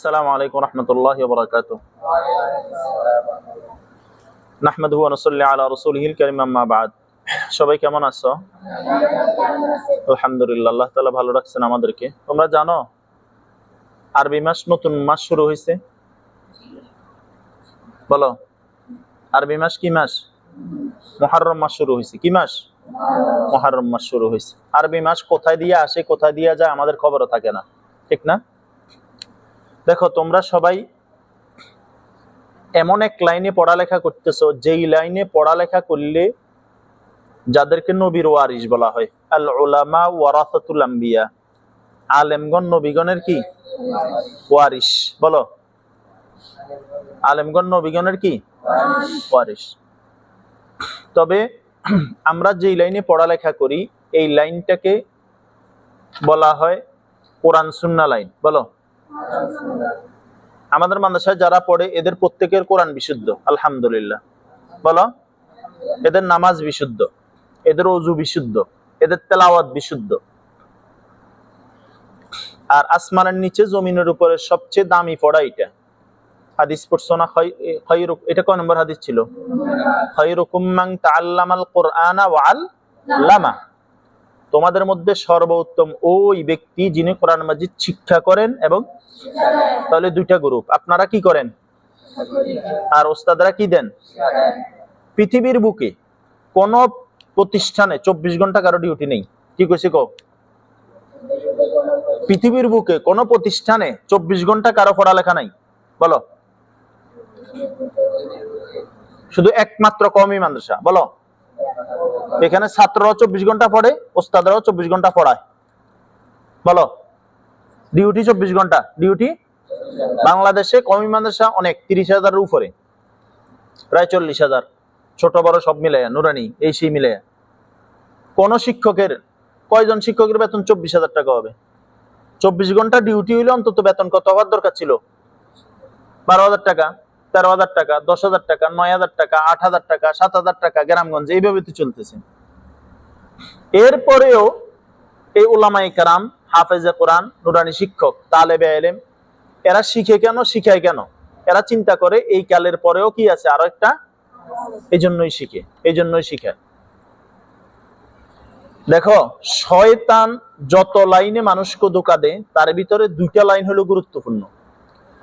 السلام عليكم ورحمة الله وبركاته نحمده ونصلي على رسوله الكريم أما بعد সবাই কেমন আছো আলহামদুলিল্লাহ আল্লাহ তাআলা ভালো রাখছেন আমাদেরকে তোমরা জানো আরবি মাস নতুন মাস শুরু হয়েছে বলো আরবি মাস কি মাস মুহাররম মাস শুরু হয়েছে কি মাস মুহাররম মাস শুরু হয়েছে আরবি মাস কোথায় দিয়ে আসে কোথায় দিয়ে যায় আমাদের খবরও থাকে না ঠিক না দেখো, তোমরা সবাই এমন এক লাইনে পড়ালেখা করতেছো, যেই লাইনে পড়ালেখা করলে যাদেরকে নবীর ওয়ারিস বলা হয়, আল উলামা ওয়ারাসাতুল আলেমগণ নবীগণের কি? ওয়ারিস বলো। আলেমগণ নবীগণের কি? ওয়ারিস তবে আমরা যেই লাইনে পড়ালেখা করি, এই লাইনটাকে বলা হয় কোরআন সুন্না লাইন। বলো। আমাদের মাদ্রাসায় যারা পড়ে, এদের প্রত্যেকের কোরআন বিশুদ্ধ, আলহামদুলিল্লাহ। বলো? এদের নামাজ বিশুদ্ধ, এদের অজু বিশুদ্ধ, এদের তেলাওয়াত বিশুদ্ধ। আর আসমানের নিচে জমিনের উপরে সবচেয়ে দামি পড়া এটা। হাদিস পড়ছো না? এটা ছিল? তোমাদের মধ্যে সর্বোত্তম ওই ব্যক্তি যিনি কোরআন মাজিদ শিক্ষা করেন এবং তাহলে দুইটা গ্রুপ। আপনারা কি করেন? আর ওস্তাদরা কি দেন? পৃথিবীর বুকে কোন প্রতিষ্ঠানে চব্বিশ ঘণ্টা কারও ডিউটি নেই। কি কইছি কো পৃথিবীর বুকে কোন প্রতিষ্ঠানে চব্বিশ ঘণ্টা কারও পড়ালেখা নাই। বলো। শুধু একমাত্র কমই মাদ্রাসা। বলো। এখানে ছাত্ররাও চব্বিশ ঘণ্টা পড়ে, ওস্তাদরাও চব্বিশ ঘণ্টা পড়ায়। বলো? ডিউটি চব্বিশ ঘণ্টা। ডিউটি? বাংলাদেশে কমি মাদ্রাসা অনেক, তিরিশ হাজারের উপরে। প্রায় চল্লিশ হাজার। ছোট বড় সব মিলে নুরানি, এই সেই মিলে কোন শিক্ষকের, কয়জন শিক্ষকের বেতন চব্বিশ হাজার টাকা হবে? চব্বিশ ঘণ্টা ডিউটি হইলে অন্তত বেতন কত হওয়ার দরকার ছিল? বারো হাজার টাকা। তেরো হাজার টাকা, দশ হাজার টাকা, নয় হাজার টাকা, আট হাজার টাকা, সাত হাজার টাকা গ্রামগঞ্জে, এইভাবে তো চলতেছে। এরপরেও এই উলামাই কারাম, হাফেজে কোরআন, নুরানি শিক্ষক, তালেবে এলেম এরা শিখে কেন, শিখায় কেন? এরা চিন্তা করে এই কালের পরেও কি আছে আরও একটা? এই জন্যই শিখে এই জন্যই শিখায় দেখো, শয়তান যত লাইনে মানুষকে ধোকা দেয়, তার ভিতরে দুইটা লাইন হলো গুরুত্বপূর্ণ।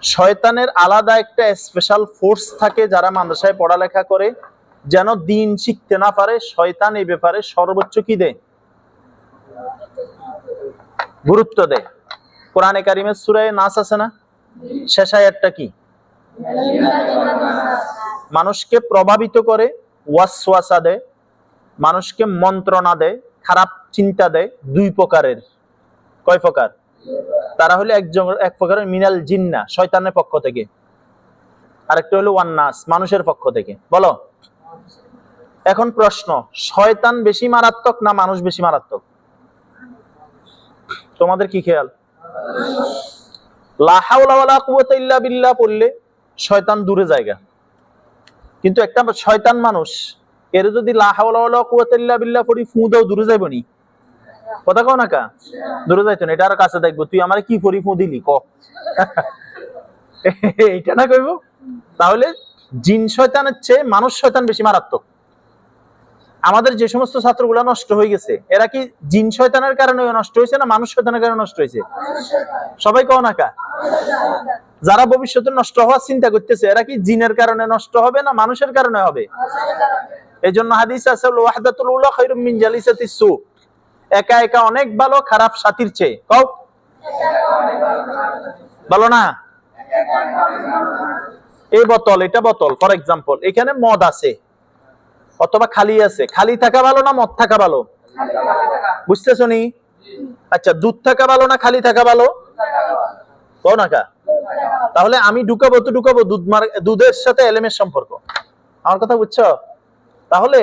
শয়তানের আলাদা একটা স্পেশাল ফোর্স থাকে যারা মাদ্রাসায় পড়ালেখা করে, যেন দিন শিখতে না পারে, শয়তান এই ব্যাপারে সর্বোচ্চ কি দেয়? গুরুত্ব দেয়। কোরআনে কারিমের সুরায় নাচ আছে না? শেষ আয়াতটা কি? মানুষকে প্রভাবিত করে, ওয়াসওয়াসা দেয়। মানুষকে মন্ত্রণা দেয়, খারাপ চিন্তা দেয়। দুই প্রকারের। কয় প্রকার? তারা হলো একজন, এক প্রকারের মিনাল জিন্না, শয়তানের পক্ষ থেকে। আরেকটা হলো ওয়ান্নাস, মানুষের পক্ষ থেকে। বলো? এখন প্রশ্ন, শয়তান বেশি মারাত্মক না মানুষ বেশি মারাত্মক? তোমাদের কি খেয়াল? বিল্লাহ পড়লে শয়তান দূরে জায়গা। কিন্তু একটা শয়তান মানুষ, এর যদি লা হাওলা ওয়ালা কুওয়াতা ইল্লা বিল্লাহ পড়ি, ফু দাও দূরে যাইব নি কথা কও না দূরে যাইতো না, এটা আর কাছে দেখব। তুই আমার কি ফু দিলি, ক? এইটা না কইব? তাহলে জিন শয়তানের চেয়ে মানুষ শয়তান বেশি মারাত্মক। আমাদের যে সমস্ত ছাত্রগুলা নষ্ট হয়ে গেছে, এরা কি জিন শয়তানের কারণে নষ্ট হয়েছে না মানুষ শয়তানের কারণে নষ্ট হয়েছে? সবাই কও না যারা ভবিষ্যতে নষ্ট হওয়ার চিন্তা করতেছে, এরা কি জিনের কারণে নষ্ট হবে না মানুষের কারণে হবে? এই জন্য হাদিস আছে একা একা অনেক ভালো, খারাপ সাথীর চেয়ে। কও। বলো না? এই বোতল, এটা বোতল ফর এক্সাম্পল এখানে মদ আছে। অথবা খালি আছে। খালি থাকা ভালো না মদ থাকা ভালো? বুঝতেছো নি? আচ্ছা দুধ থাকা ভালো না খালি থাকা ভালো? কও না কা? তাহলে আমি ঢুকাবো তো ঢুকাবো, দুধ দুধের সাথে এলেমের সম্পর্ক। আমার কথা বুঝছ? তাহলে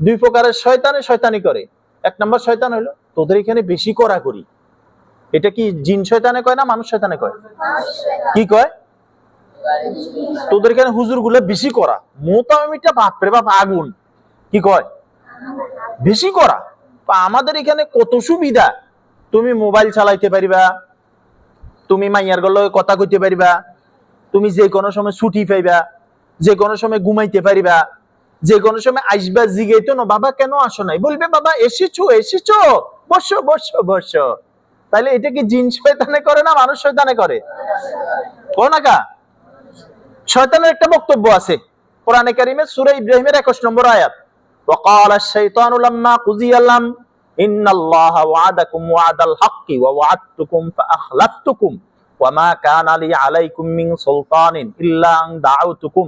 দুই প্রকারের শয়তানে শয়তানি করে। এক নম্বর শয়তান হলো, তোদের এখানে বেশি করা করি এটা কি জিন শয়তানে কয় না মানুষ শয়তানে কয়? কি কয়? তোদের এখানে হুজুরগুলো বেশি করা মোতামিটা বাপরে বাপ আগুন। কি কয়? বেশি করা আমাদের এখানে কত সুবিধা? তুমি মোবাইল চালাইতে পারিবা, তুমি মাইয়ার গল কথা কইতে পারিবা, তুমি যে কোনো সময় ছুটি পাইবা যে কোনো সময় ঘুমাইতে পারিবা যে কোনো সময় আসবা জিগাইতো না বাবা কেন আসো নাই বলবে বাবা এসেছো এসেছো বসো বসো বসো তাহলে এটা কি জিন শয়তানে করে না মানুষ শয়তানে করে কো না কা শয়তানের একটা বক্তব্য আছে কোরআনে কারিমে সূরা ইব্রাহিমের 21 নম্বর আয়াত وقال الشيطان لما قضي الامر ان الله وعدكم وعد الحق ووعدتكم فاخلفتكم وما كان لي عليكم من سلطان الا ان دعوتكم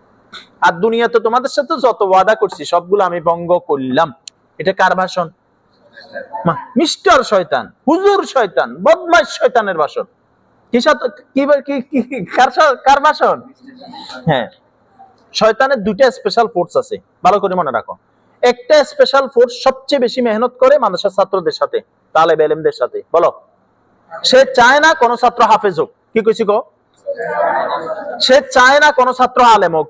আর দুনিয়াতে তোমাদের সাথে যত ওয়াদা করছি, সবগুলো আমি ভঙ্গ করলাম। এটা কার ভাষণ? মিস্টার শয়তান, হুজুর শয়তান বদমাইশ শয়তানের ভাষণ। কার ভাষণ? হ্যাঁ শয়তানের দুইটা স্পেশাল ফোর্স আছে। ভালো করে মনে রাখো। একটা স্পেশাল ফোর্স সবচেয়ে বেশি মেহনত করে মানুষের ছাত্রদের সাথে, তালেব এলেমদের সাথে। বলো। সে চায় না কোনো ছাত্র হাফেজ হোক। কি কইছি গো? সে চায় না কোনো ছাত্র আলেম হোক।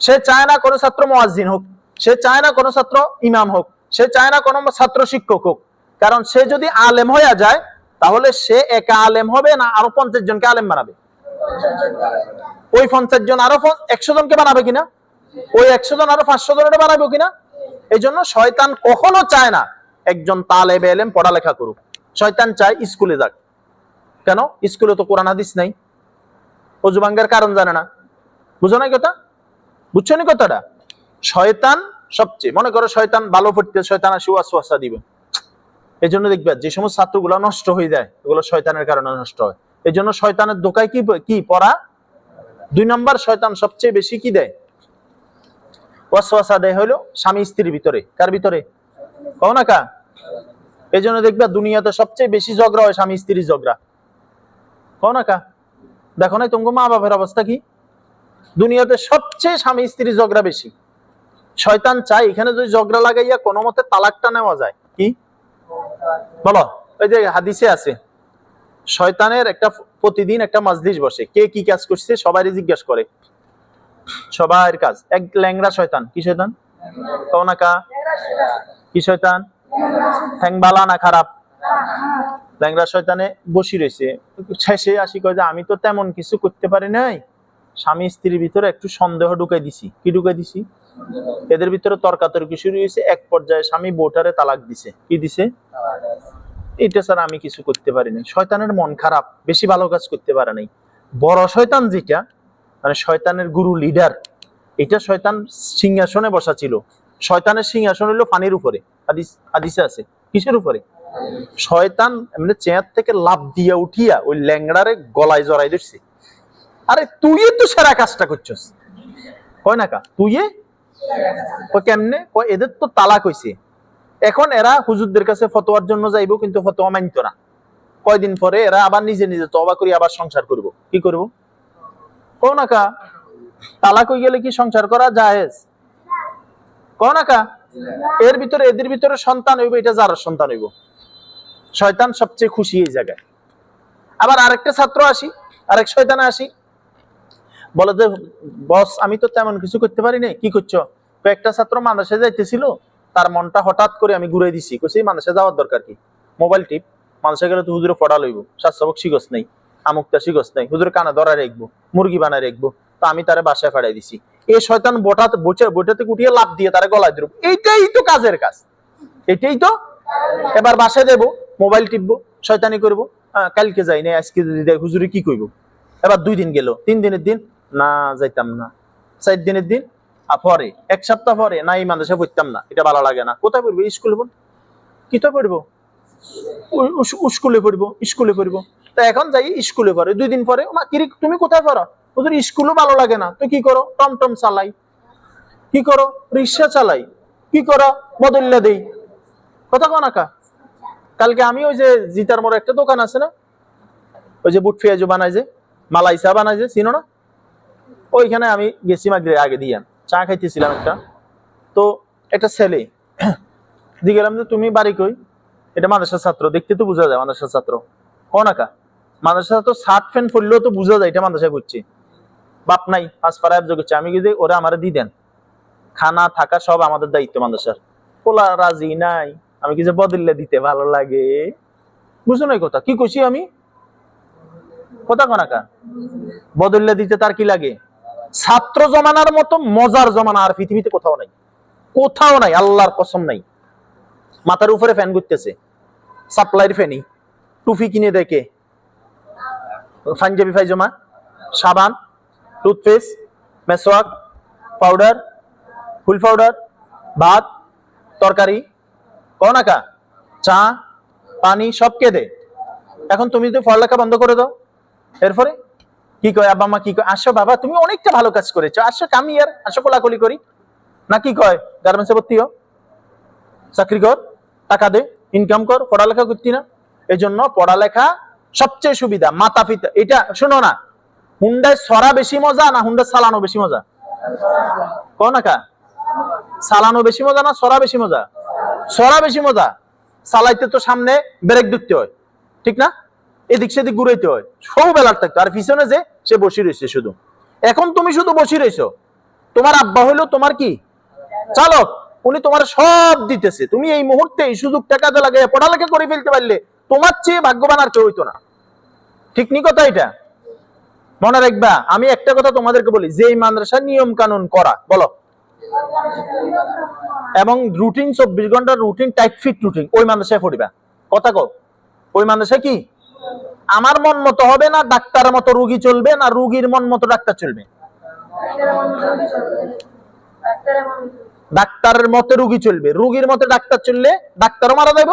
সে চায় না কোনো ছাত্র মোয়াজ্জিন হোক, সে চায় না কোনো ছাত্র ইমাম হোক, সে চায় না কোনো ছাত্র শিক্ষক হোক। কারণ সে যদি আলেম হয়ে যায়, তাহলে সে একা আলেম হবে না আরও পঞ্চাশ জনকে আলেম বানাবে? ওই পঞ্চাশ জন আরও একশো জনকে বানাবে কিনা? ওই একশো জন আরও পাঁচশো জনের বানাবে কিনা? এই জন্য শয়তান কখনো চায় না একজন তালেব এলেম পড়ালেখা করুক। শয়তান চায় স্কুলে যাক। কেন? স্কুলে তো কোরআন হাদিস নাই। অজুবাঙ্গের কারণ জানে না। বুঝো না কথা? বুঝছ না কথাটা? শয়তান সবচেয়ে, মনে করো শয়তান ভালো পড়তে শয়তান আসি ওয়াসওয়াসা দিবে। এই জন্য দেখবে, যে সমস্ত ছাত্রগুলো নষ্ট হয়ে যায়, এগুলো শয়তানের কারণে নষ্ট হয়। এই জন্য শয়তানের দোকায় কি কি পড়া? দুই নম্বর, শয়তান সবচেয়ে বেশি কি দেয়? ওয়াসওয়াসা দেয় হলো স্বামী স্ত্রীর ভিতরে। কার ভিতরে? কও না কা? এই জন্য দেখবে দুনিয়াতে সবচেয়ে বেশি ঝগড়া হয় স্বামী স্ত্রীর ঝগড়া। কও না কা? দেখো নাই তোমার মা বাবার অবস্থা কি? দুনিয়াতে সবচেয়ে স্বামী স্ত্রী ঝগড়া বেশি। শয়তান চাই এখানে যদি ঝগড়া লাগাইয়া কোনো মতে তালাকটা নেওয়া যায়। কি? বলো। ওই যে হাদিসে আছে, শয়তানের একটা প্রতিদিন একটা মাজলিস বসে। কে কি কাজ করছে সবাই জিজ্ঞেস করে। সবার কাজ। এক ল্যাংরা শয়তান। কি শয়তান? না কা? শয়তান? ঠ্যাং বালা না খারাপ? ল্যাংরা শয়তানে বসি রয়েছে। শেষে আসি কয় যে, আমি তো তেমন কিছু করতে পারি নাই। স্বামী স্ত্রীর ভিতরে একটু সন্দেহ ঢুকাই দিছি। কি ঢুকাই দিছি? এদের ভিতরে তর্কাতর্কি শুরু হয়েছে, এক পর্যায়ে স্বামী বোটারে তালাক দিছে। কি দিছে? এটা স্যার আমি কিছু করতে পারি নাই। শয়তানের মন খারাপ, বেশি ভালো কাজ করতে পারে নাই। বড় শয়তান যেটা মানে শয়তানের গুরু লিডার এটা শয়তান সিংহাসনে বসা ছিল। শয়তানের সিংহাসন হলো পানির উপরে, হাদিস, হাদিসে আছে। কিসের উপরে? শয়তান এমনি চেয়ার থেকে লাভ দিয়া উঠিয়া ওই ল্যাংড়ারে গলায় জড়াই ধরছে। আরে তুই তো সেরা কাজটা করছস। কয় না কা তুই কেমনে? এদের তো তালাক হইছে। এখন এরা হুজুরদের কাছে ফতোয়ার জন্য যাইবো, কিন্তু ফতোয়া মানতো না। কয়দিন পরে এরা আবার নিজে নিজে তবা করি, আবার সংসার করব। কি করব? কও না কা তালাক হয়ে গেলে কি সংসার করা জায়েজ? কও না কা এর ভিতরে, এদের ভিতরে সন্তান হইব, এটা যার সন্তান হইব। শয়তান সবচেয়ে খুশি এই জায়গায়। আবার আরেকটা ছাত্র আসি, আরেক শয়তানে আসি। বলে যে, বস, আমি তো তেমন কিছু করতে পারি নাই। কি করছ? কয়েকটা ছাত্র মাদ্রাসায় যাইতেছিল। তার মনটা হঠাৎ করে আমি ঘুরে দিছি। কইছি মাদ্রাসায় যাওয়ার দরকার কি? মোবাইল টিপ মাদ্রাসায় গেলে তো হুজুরে পড়া লইব। স্বাস্থ্যবক শিগস নেই, আমুকটা শিগস নেই। হুজুরে কানা ধরা রাখব, মুরগি বানায় রাখব। তো আমি তারে বাসায় ফাড়াই দিছি। এই শয়তান বটাতে বসে বইটাতে কুটিয়ে লাভ দিয়ে তারে গলায় দিব এইটাই তো কাজের কাজ। এটাই তো। এবার বাসায় দেবো মোবাইল টিপবো, শয়তানি করব। কালকে যাই না আজকে যদি দেয়, হুজুরে কি করব এবার দুই দিন গেল। তিন দিনের দিন না, যাইতাম না। চার দিনের দিন পরে। এক সপ্তাহ পরে, না এই মাদ্রাসা পড়তাম না। এটা ভালো লাগে না। কোথায় পড়ব? স্কুলে পড়ব। কিতা পড়ব স্কুলে পড়ব স্কুলে পড়ব। তা এখন যাই স্কুলে পড়ে। দুই দিন পরে তুমি কোথায় পড়ো? ওদের স্কুলও ভালো লাগে না। তো কি করো? টমটম চালাই। কি করো? রিক্সা চালাই। কি করো? বদল্লা দেই। কথা কো না কা? কালকে আমি ওই যে জিতার মোড় একটা দোকান আছে না? ওই যে বুট পেঁয়াজু বানায় যে মালাইসা বানায় যে, চিনো না? ওইখানে আমি গেছি মাগরে আগে দিয়ে। চা খাইতেছিলাম একটা। তো একটা ছেলে দিয়ে গেলাম যে, তুমি বাড়ি কই? এটা মাদ্রাসার ছাত্র, দেখতে তো বোঝা যায় মাদ্রাসার ছাত্র। কনাকা মাদ্রাসা ছাত্র শার্ট প্যান্ট পরলেও তো বোঝা যায় এটা মাদ্রাসায় করছে বাপ নাই পাঁচ পাড়া অভিযোগ করছে আমি যদি ওরা আমারে দিয়ে দেন। খানা, থাকা সব আমাদের দায়িত্ব মাদ্রাসার। পোলা রাজি নাই। আমি কি যে বদললে দিতে ভালো লাগে। বুঝো না কথা। কি কইছি আমি? কথা কনাকা? বদললে দিতে তার কি লাগে? ছাত্র জমানার মতো মজার জমানা আর পৃথিবীতে কোথাও নাই। কোথাও নাই, আল্লাহর কসম নাই। মাথার উপরে ফ্যান ঘুরতেছে। সাপ্লাইয়ের ফ্যানি টুপি কিনে দেখে পাঞ্জাবি ফাইজমা সাবান, টুথপেস্ট, মেসওয়াক, পাউডার, ফুল পাউডার, ভাত, তরকারি কনাকা চা, পানি সব কে দে এখন তুমি যদি পড়ালেখা বন্ধ করে দাও, এরপরে কি কয়, আব্বা মা, কি কয়? আসো বাবা, তুমি অনেকটা ভালো কাজ করেছ। আসো কামি আর আসো কোলাকুলি করি। না, কি কয়? গার্মেন্টসে ভর্তি হও। চাকরি কর, টাকা দে ইনকাম কর, পড়ালেখা করতি না। এই জন্য পড়ালেখা সবচেয়ে সুবিধা, মাতা পিতা, এটা শোনো না, হুন্ডায় সরা বেশি মজা না হুন্ডা চালানো বেশি মজা? কো না কা? চালানো বেশি মজা না সরা বেশি মজা? সরা বেশি মজা, চালাইতে তো সামনে ব্রেক দিতে হয়, ঠিক না? এদিক সেদিক ঘুরাইতে হয়। সব বেলার থাকতো। আর পিছনে যে, সে বসে রয়েছে শুধু। এখন তুমি শুধু বসে রয়েছো। তোমার আব্বা হইল তোমার কি? চালক। উনি তোমার সব দিতেছে। তুমি এই মুহূর্তে এই সুযোগটা কাজে লাগিয়ে পড়ালেখা করে ফেলতে পারলে তোমার চেয়ে ভাগ্যবান আর কেউ হইতো না। ঠিক নি কথা এটা? মনে রাখবা, আমি একটা কথা তোমাদেরকে বলি যে এই মাদ্রাসার নিয়ম কানুন করা, বলো। এবং রুটিন চব্বিশ ঘণ্টার রুটিন টাইট ফিট রুটিন ওই মাদ্রাসায় পড়িবা। কথা কো ওই মাদ্রাসায় কি? আমার মন মতো হবে না ডাক্তারের মতো রুগী চলবে না, রুগীর মন মতো ডাক্তার চলবে। ডাক্তারের মতে রুগী চলবে। রুগীর মতে ডাক্তার চললে ডাক্তারও মারা যাইব,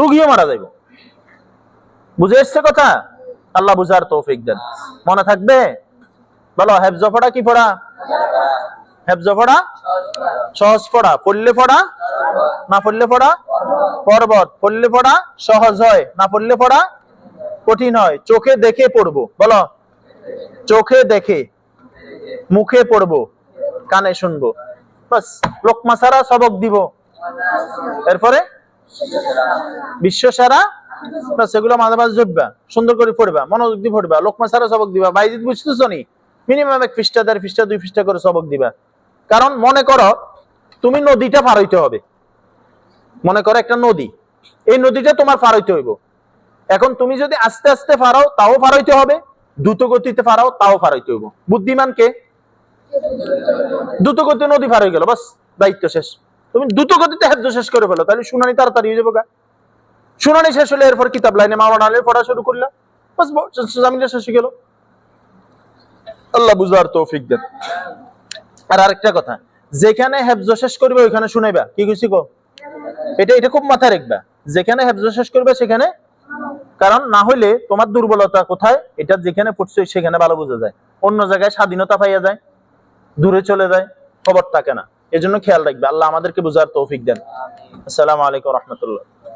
রুগীও মারা যাইব। বুঝে এসছে কথা? আল্লাহ বুঝার তৌফিক দেন। মনে থাকবে? বলো, হেফজ পড়া কি পড়া? হেফজ পড়া? সহজ পড়া। পড়লে পড়া? না পড়লে পড়া? পর্বত, পড়লে পড়া সহজ হয়, না পড়লে পড়া কঠিন হয়। চোখে দেখে পড়ব, বলো? চোখে দেখে, মুখে পড়ব, কানে শুনব। বাস, লোকমা সারা সবক দিব। এরপরে? বিশ্ব সারা সেগুলো মাঝে মাঝে জপবা, সুন্দর করে পড়বা, মনোযোগ দিয়ে পড়বা, লোকমা সারা সবক দিবা। বাইরে বুঝতেছো নি? মিনিমাম এক পৃষ্ঠা, দেড় পৃষ্ঠা, দুই পৃষ্ঠা করে সবক দিবা। কারণ মনে করো, তুমি নদীটা পার হইতে হবে। মনে করো একটা নদী। এই নদীটা তোমার পার হইতে হইব। এখন তুমি যদি আস্তে আস্তে পারাও তাও পার হইতে হবে। দ্রুত গতিতে পারাও তাও পার হইতে হইব। বুদ্ধিমান কে? দ্রুত গতিতে নদী পার হয়ে গেল, বাস, দায়িত্ব শেষ। তুমি দ্রুত গতিতে হেফজ শেষ করে ফেলো, তাহলে শুনানি তাড়াতাড়ি হয়ে যাব গা। শুনানি শেষ হলে এরপর কিতাব লাইনে মা বানালে পড়া শুরু করলা। বাস শেষ হয়ে গেল। আল্লাহ বুঝার তৌফিক দেন। আর আরেকটা কথা, যেখানে হেফজ শেষ করবে, ওইখানে শুনাইবা। কি কিছু কো এটা এটা খুব মাথায় রাখবা। যেখানে হেফজ শেষ করবে সেখানে। কারণ না হইলে তোমার দুর্বলতা কোথায়? এটা যেখানে পড়ছে সেখানে ভালো বোঝা যায়। অন্য জায়গায় স্বাধীনতা পাইয়া যায়। দূরে চলে যায়। খবর থাকে না। এজন্য খেয়াল রাখবে। আল্লাহ আমাদেরকে বুঝার তৌফিক দেন। আসসালামু আলাইকুম রহমতুল্লাহ।